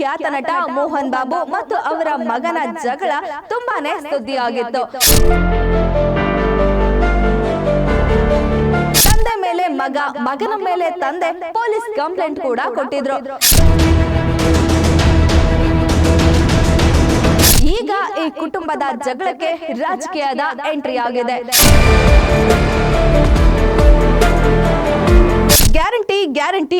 ಖ್ಯಾತ ನಟ ಮೋಹನ್ ಬಾಬು ಮತ್ತು ಅವರ ಮಗನ ಜಗಳ ತುಂಬಾನೇ ಸುದ್ದಿಯಾಗಿತ್ತು. ತಂದೆ ಮೇಲೆ ಮಗ ಮಗನ ಮೇಲೆ ತಂದೆ ಪೊಲೀಸ್ ಕಂಪ್ಲೇಂಟ್ ಕೂಡ ಕೊಟ್ಟಿದ್ರು. ಈಗ ಈ ಕುಟುಂಬದ ಜಗಳಕ್ಕೆ ರಾಜಕೀಯದ ಎಂಟ್ರಿ ಆಗಿದೆ.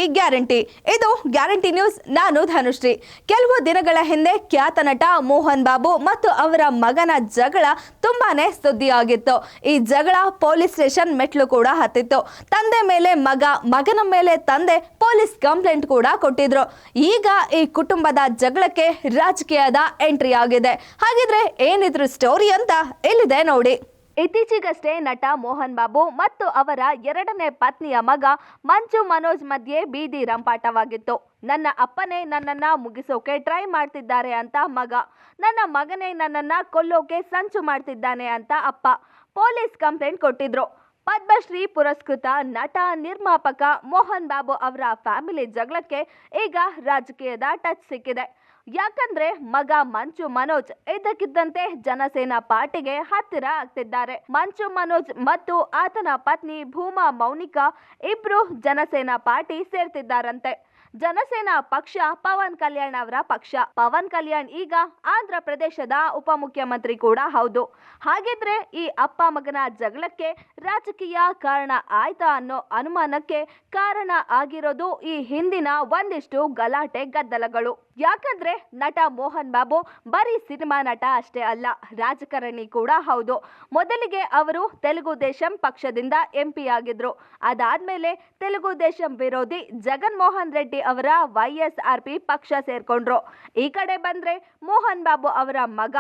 Guarantee guarantee. ಇದು ಗ್ಯಾರಂಟಿ ನ್ಯೂಸ್. ನಾನು ಧನುಶ್ರೀ ಕೆಲವು ದಿನಗಳ ಹಿಂದೆ ಖ್ಯಾತ ನಟ ಮೋಹನ್ ಬಾಬು ಮತ್ತು ಅವರ ಮಗನ ಜಗಳ ತುಂಬಾನೇ ಸುದ್ದಿಯಾಗಿತ್ತು. ಈ ಜಗಳ ಪೊಲೀಸ್ ಸ್ಟೇಷನ್ ಮೆಟ್ಲು ಕೂಡ ಹತ್ತಿತ್ತು. ತಂದೆ ಮೇಲೆ ಮಗ, ಮಗನ ಮೇಲೆ ತಂದೆ ಪೊಲೀಸ್ ಕಂಪ್ಲೇಂಟ್ ಕೂಡ ಕೊಟ್ಟಿದ್ರು. ಈಗ ಈ ಕುಟುಂಬದ ಜಗಳಕ್ಕೆ ರಾಜಕೀಯದ ಎಂಟ್ರಿ ಆಗಿದೆ. ಹಾಗಿದ್ರೆ ಏನಿದ್ರು ಸ್ಟೋರಿ ಅಂತ ಇಲ್ಲಿದೆ ನೋಡಿ. ಇತ್ತೀಚೆಗಷ್ಟೇ ನಟ ಮೋಹನ್ ಬಾಬು ಮತ್ತು ಅವರ ಎರಡನೇ ಪತ್ನಿಯ ಮಗ ಮಂಜು ಮನೋಜ್ ಮಧ್ಯೆ ಬೀದಿ ರಂಪಾಟವಾಗಿತ್ತು. ನನ್ನ ಅಪ್ಪನೇ ನನ್ನನ್ನ ಮುಗಿಸೋಕೆ ಟ್ರೈ ಮಾಡ್ತಿದ್ದಾರೆ ಅಂತ ಮಗ. ನನ್ನ ಮಗನೇ ನನ್ನನ್ನ ಕೊಲ್ಲೋಕೆ ಸಂಚು ಮಾಡ್ತಿದ್ದಾನೆ ಅಂತ ಅಪ್ಪ. ಪೊಲೀಸ್ ಕಂಪ್ಲೇಂಟ್ ಕೊಟ್ಟಿದ್ರು. ಪದ್ಮಶ್ರೀ ಪುರಸ್ಕೃತ ನಟ, ನಿರ್ಮಾಪಕ ಮೋಹನ್ ಬಾಬು ಅವರ ಫ್ಯಾಮಿಲಿ ಜಗಳಕ್ಕೆ ಈಗ ರಾಜಕೀಯದ ಟಚ್ ಸಿಕ್ಕಿದೆ. ಯಾಕಂದ್ರೆ ಮಗ ಮಂಚು ಮನೋಜ್ ಇದ್ದಕ್ಕಿದ್ದಂತೆ ಜನಸೇನಾ ಪಾರ್ಟಿಗೆ ಹತ್ತಿರ ಆಗ್ತಿದ್ದಾರೆ. ಮಂಚು ಮನೋಜ್ ಮತ್ತು ಆತನ ಪತ್ನಿ ಭೂಮಾ ಮೌನಿಕಾ ಇಬ್ರು ಜನಸೇನಾ ಪಾರ್ಟಿ ಸೇರ್ತಿದ್ದಾರಂತೆ. ಜನಸೇನಾ ಪಕ್ಷ, ಪವನ್ ಕಲ್ಯಾಣ್ ಅವರ ಪಕ್ಷ. ಪವನ್ ಕಲ್ಯಾಣ್ ಈಗ ಆಂಧ್ರ ಪ್ರದೇಶದ ಉಪಮುಖ್ಯಮಂತ್ರಿ ಕೂಡ ಹೌದು. ಹಾಗಿದ್ರೆ ಈ ಅಪ್ಪ ಮಗನ ಜಗಳಕ್ಕೆ ರಾಜಕೀಯ ಕಾರಣ ಆಯ್ತಾ ಅನ್ನೋ ಅನುಮಾನಕ್ಕೆ ಕಾರಣ ಆಗಿರೋದು ಈ ಹಿಂದಿನ ಒಂದಿಷ್ಟು ಗಲಾಟೆ ಗದ್ದಲಗಳು. ಯಾಕಂದ್ರೆ ನಟ ಮೋಹನ್ ಬಾಬು ಬರೀ ಸಿನಿಮಾ ನಟ ಅಷ್ಟೇ ಅಲ್ಲ, ರಾಜಕಾರಣಿ ಕೂಡ ಹೌದು. ಮೊದಲಿಗೆ ಅವರು ತೆಲುಗು ದೇಶಂ ಪಕ್ಷದಿಂದ ಎಂಪಿ ಆಗಿದ್ರು. ಅದಾದ್ಮೇಲೆ ತೆಲುಗು ದೇಶಂ ವಿರೋಧಿ ಜಗನ್ಮೋಹನ್ ರೆಡ್ಡಿ ಅವರ ವೈಎಸ್ಆರ್ ಪಿ ಪಕ್ಷ ಸೇರ್ಕೊಂಡ್ರು. ಈ ಕಡೆ ಬಂದ್ರೆ ಮೋಹನ್ ಬಾಬು ಅವರ ಮಗ,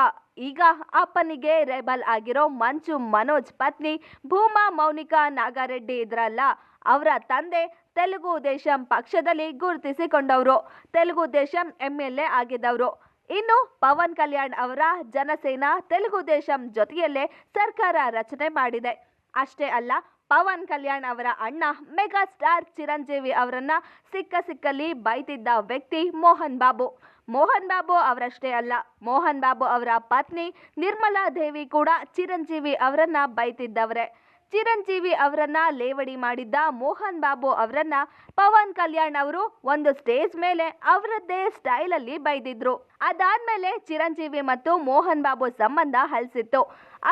ಈಗ ಅಪ್ಪನಿಗೆ ರೆಬಲ್ ಆಗಿರೋ ಮಂಚು ಮನೋಜ್ ಪತ್ನಿ ಭೂಮಾ ಮೌನಿಕಾ ನಾಗಾರೆಡ್ಡಿ ಇದ್ರಲ್ಲ, ಅವರ ತಂದೆ ತೆಲುಗು ದೇಶಂ ಪಕ್ಷದಲ್ಲಿ ಗುರುತಿಸಿಕೊಂಡವರು. Telugu Desam M L A ಆಗಿದ್ದವರು. ಇನ್ನು ಪವನ್ ಕಲ್ಯಾಣ್ ಅವರ ಜನಸೇನಾ ತೆಲುಗು ದೇಶಂ ಜೊತೆಯಲ್ಲೇ ಸರ್ಕಾರ ರಚನೆ ಮಾಡಿದೆ. ಅಷ್ಟೇ ಅಲ್ಲ ಪವನ್ ಕಲ್ಯಾಣ್ ಅವರ ಅಣ್ಣ ಮೆಗಾ ಸ್ಟಾರ್ ಚಿರಂಜೀವಿ ಅವರನ್ನ ಸಿಕ್ಕ ಸಿಕ್ಕಲ್ಲಿ ಬೈತಿದ್ದ ವ್ಯಕ್ತಿ ಮೋಹನ್ ಬಾಬು. ಮೋಹನ್ ಬಾಬು ಅವರಷ್ಟೇ ಅಲ್ಲ, ಮೋಹನ್ ಬಾಬು ಅವರ ಪತ್ನಿ ನಿರ್ಮಲಾ ದೇವಿ ಕೂಡ ಚಿರಂಜೀವಿ ಅವರನ್ನ ಬೈತಿದ್ದವರೇ. ಚಿರಂಜೀವಿ ಅವರನ್ನ ಲೇವಡಿ ಮಾಡಿದ್ದ ಮೋಹನ್ ಬಾಬು ಅವರನ್ನ ಪವನ್ ಕಲ್ಯಾಣ್ ಅವರು ಒಂದು ಸ್ಟೇಜ್ ಮೇಲೆ ಅವರದ್ದೇ ಸ್ಟೈಲ್ ಅಲ್ಲಿ ಬೈದಿದ್ರು. ಅದಾದ್ಮೇಲೆ ಚಿರಂಜೀವಿ ಮತ್ತು ಮೋಹನ್ ಬಾಬು ಸಂಬಂಧ ಹಲ್ಸಿತ್ತು.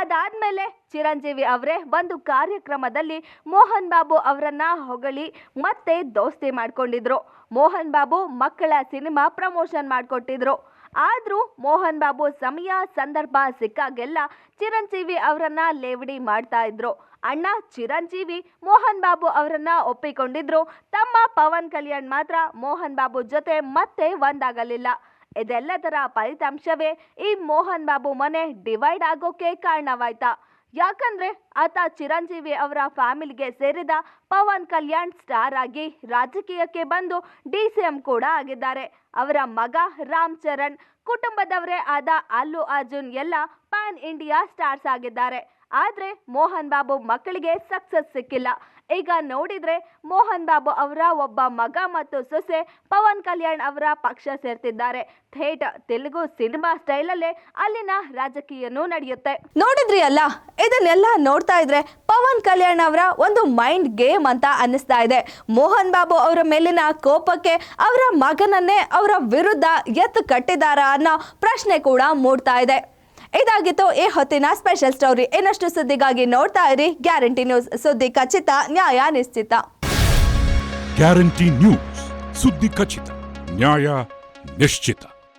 ಅದಾದ್ಮೇಲೆ ಚಿರಂಜೀವಿ ಅವರೇ ಒಂದು ಕಾರ್ಯಕ್ರಮದಲ್ಲಿ ಮೋಹನ್ ಬಾಬು ಅವರನ್ನ ಹೊಗಳಿ ಮತ್ತೆ ದೋಸ್ತಿ ಮಾಡ್ಕೊಂಡಿದ್ರು. ಮೋಹನ್ ಬಾಬು ಮಕ್ಕಳ ಸಿನಿಮಾ ಪ್ರಮೋಷನ್ ಮಾಡಿಕೊಟ್ಟಿದ್ರು. ಆದ್ರೂ ಮೋಹನ್ ಬಾಬು ಸಮಯ, ಸಂದರ್ಭ ಸಿಕ್ಕಾಗೆಲ್ಲ ಚಿರಂಜೀವಿ ಅವರನ್ನ ಲೇವಡಿ ಮಾಡ್ತಾ ಇದ್ರು. ಅಣ್ಣ ಚಿರಂಜೀವಿ ಮೋಹನ್ ಬಾಬು ಅವರನ್ನ ಒಪ್ಪಿಕೊಂಡಿದ್ರು. ತಮ್ಮ ಪವನ್ ಕಲ್ಯಾಣ್ ಮಾತ್ರ ಮೋಹನ್ ಬಾಬು ಜೊತೆ ಮತ್ತೆ ಒಂದಾಗಲಿಲ್ಲ. ಇದೆಲ್ಲದರ ಫಲಿತಾಂಶವೇ ಈ ಮೋಹನ್ ಬಾಬು ಮನೆ ಡಿವೈಡ್ ಆಗೋಕೆ ಕಾರಣವಾಯ್ತಾ? ಯಾಕಂದ್ರೆ ಆತ ಚಿರಂಜೀವಿ ಅವರ ಫ್ಯಾಮಿಲಿಗೆ ಸೇರಿದ ಪವನ್ ಕಲ್ಯಾಣ್ ಸ್ಟಾರ್ ಆಗಿ ರಾಜಕೀಯಕ್ಕೆ ಬಂದು ಡಿ ಸಿ ಎಂ ಕೂಡ ಆಗಿದ್ದಾರೆ. ಅವರ ಮಗ ರಾಮ್ ಚರಣ್, ಕುಟುಂಬದವರೇ ಆದ ಅಲ್ಲು ಅರ್ಜುನ್ ಎಲ್ಲ ಪ್ಯಾನ್ ಇಂಡಿಯಾ ಸ್ಟಾರ್ಸ್ ಆಗಿದ್ದಾರೆ. ಆದರೆ ಮೋಹನ್ ಬಾಬು ಮಕ್ಕಳಿಗೆ ಸಕ್ಸಸ್ ಸಿಕ್ಕಿಲ್ಲ. ಈಗ ನೋಡಿದ್ರೆ ಮೋಹನ್ ಬಾಬು ಅವರ ಒಬ್ಬ ಮಗ ಮತ್ತು ಸೊಸೆ ಪವನ್ ಕಲ್ಯಾಣ್ ಅವರ ಪಕ್ಷ ಸೇರ್ತಿದ್ದಾರೆ. ಥೇಟ್, ತೆಲುಗು ಸಿನಿಮಾ ಸ್ಟೈಲಲ್ಲೇ ಅಲ್ಲಿನ ರಾಜಕೀಯನೂ ನಡೆಯುತ್ತೆ. ನೋಡಿದ್ರಿ ಅಲ್ಲ? ಇದನ್ನೆಲ್ಲ ನೋಡ್ತಾ ಇದ್ರೆ ಪವನ್ ಕಲ್ಯಾಣ್ ಅವರ ಒಂದು ಮೈಂಡ್ ಗೇಮ್ ಅಂತ ಅನ್ನಿಸ್ತಾ ಇದೆ. ಮೋಹನ್ ಬಾಬು ಅವರ ಮೇಲಿನ ಕೋಪಕ್ಕೆ ಅವರ ಮಗನನ್ನೇ ಅವರ ವಿರುದ್ಧ ಎತ್ತು ಕಟ್ಟಿದಾರ ಅನ್ನೋ ಪ್ರಶ್ನೆ ಕೂಡ ಮೂಡ್ತಾ ಇದೆ. ಇದಾಗಿತ್ತು ಈ ಹೊತ್ತಿನ ಸ್ಪೆಷಲ್ ಸ್ಟೋರಿ ಇನ್ನಷ್ಟು ಸುದ್ದಿಗಾಗಿ ನೋಡ್ತಾ ಇರಿ. Guarantee news. ಸುದ್ದಿ ಖಚಿತ, ನ್ಯಾಯ ನಿಶ್ಚಿತ. Guarantee news. ಸುದ್ದಿ ಖಚಿತ, ನ್ಯಾಯ ನಿಶ್ಚಿತ.